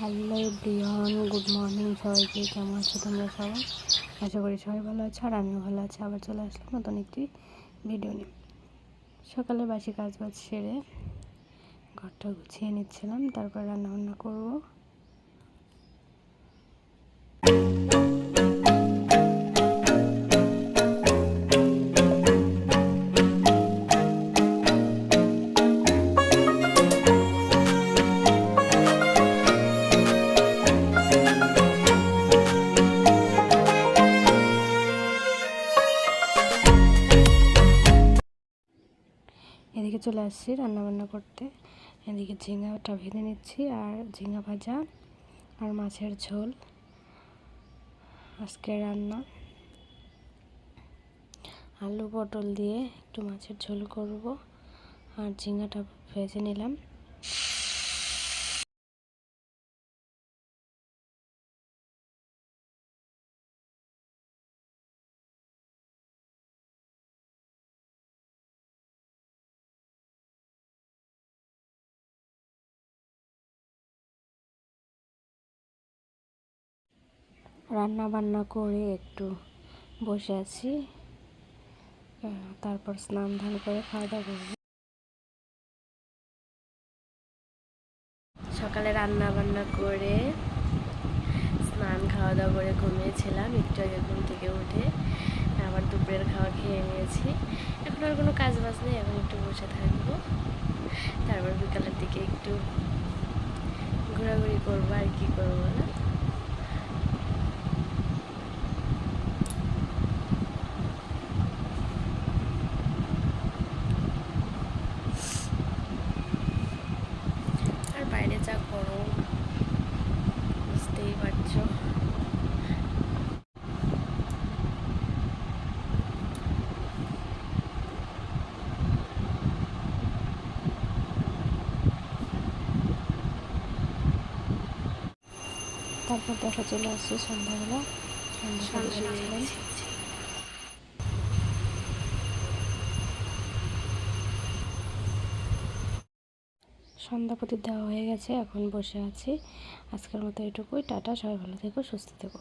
Hello Brian good morning সবাইকে। কেমন আছো তোমরা সবাই? আশা করি সবাই ভালো আছো আর আমিও ভালো আছি। আবার চলে আসলাম নতুন একটি ভিডিও নিয়ে। সকালে বাসি কাজ বাজ সেরে ঘরটা গুছিয়ে নিচ্ছিলাম, তারপর রান্নাবান্না করব। এদিকে চলে আসছি রান্নাবান্না করতে। এদিকে ঝিঙ্গাটা ভেজে নিচ্ছি আর ঝিঙ্গা ভাজা আর মাছের ঝোল। আজকে রান্না। আলু পটল দিয়ে একটু মাছের ঝোল করব। আর ঝিঙ্গাটা ভেজে নিলাম। রান্না বান্না করে একটু বসে আছি। তারপর স্নান ধান করে খাওয়া দাওয়া করব। সকালে রান্না বান্না করে স্নান খাওয়া দাওয়া করে ঘুমিয়েছিলাম, একটু আগে ঘুম থেকে উঠে আবার দুপুরের খাওয়া খেয়ে নিয়েছি। এখন আর কোনো কাজ বাজ নেই, এখন একটু বসে থাকব। তারপর বিকালের দিকে একটু ঘোরাঘুরি করব, আর কি করব না তারপর দেখা চলে আসছে সন্ধ্যাবেলা। সন্ধ্যা প্রতি সন্ধ্যাপতি দেওয়া হয়ে গেছে এখন বসে আছি। আজকের মতো এটুকুই। টাটা সবাই ভালো থেকো সুস্থ থেকো।